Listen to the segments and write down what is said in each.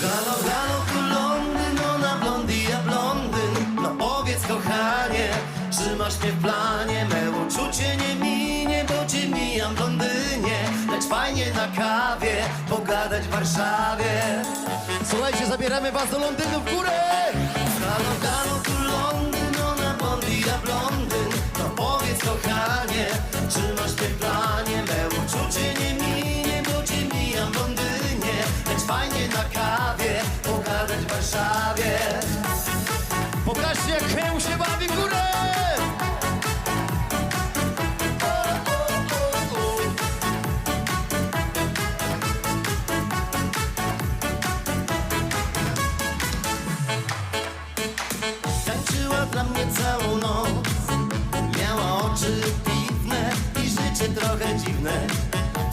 Halo, halo, tu Londyn, ona blondy, ja blondyn No powiedz kochanie, czy masz mnie w planie? Me uczucie nie minie, bo cię mijam w Londynie Lecz fajnie na kawie, pogadać w Warszawie. Słuchajcie, zabieramy was do Londynu w górę! Halo, halo, tu Piwne i życie trochę dziwne.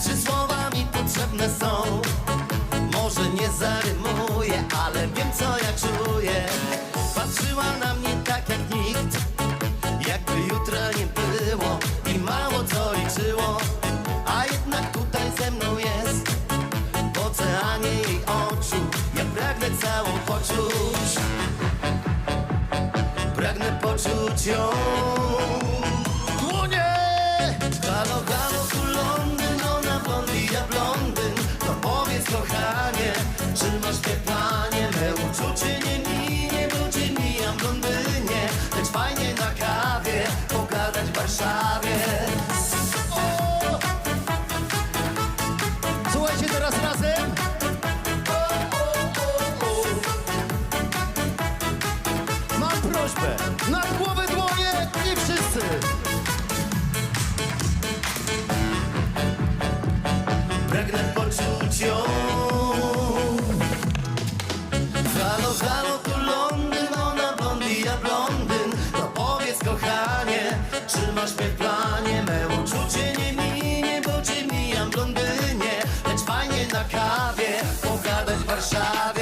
Trzy słowa mi potrzebne są. Może nie zarymuję, ale wiem co ja czuję. Patrzyła na mnie tak jak nikt Jakby jutra nie było i mało co liczyło. A jednak tutaj ze mną jest W oceanie jej oczu. Ja pragnę całą poczuć. Pragnę poczuć ją! Halo, halo, tu Londyn, ona blondy, ja blondyn No powiedz kochanie, czy masz w planie Me uczucie nie minie, bo cię mijam w Londynie Lecz fajnie na kawie, pogadać w Warszawie! Słuchajcie, teraz razem! Na głowę Pragnę poczuć ją. Halo, halo, tu Londyn, ona blondy, ja blondyn. No powiedz kochanie, czy masz mnie w planie? Me uczucie nie minie, bo cię mijam w Londynie? Lecz fajnie na kawie, pogadać w Warszawie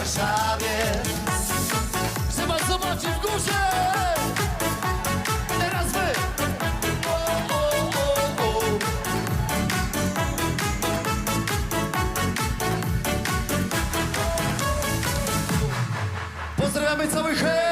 Warszawie. Zobacz, zobaczy w górze. Teraz wy o, o, o, o. Pozdrawiamy cały hej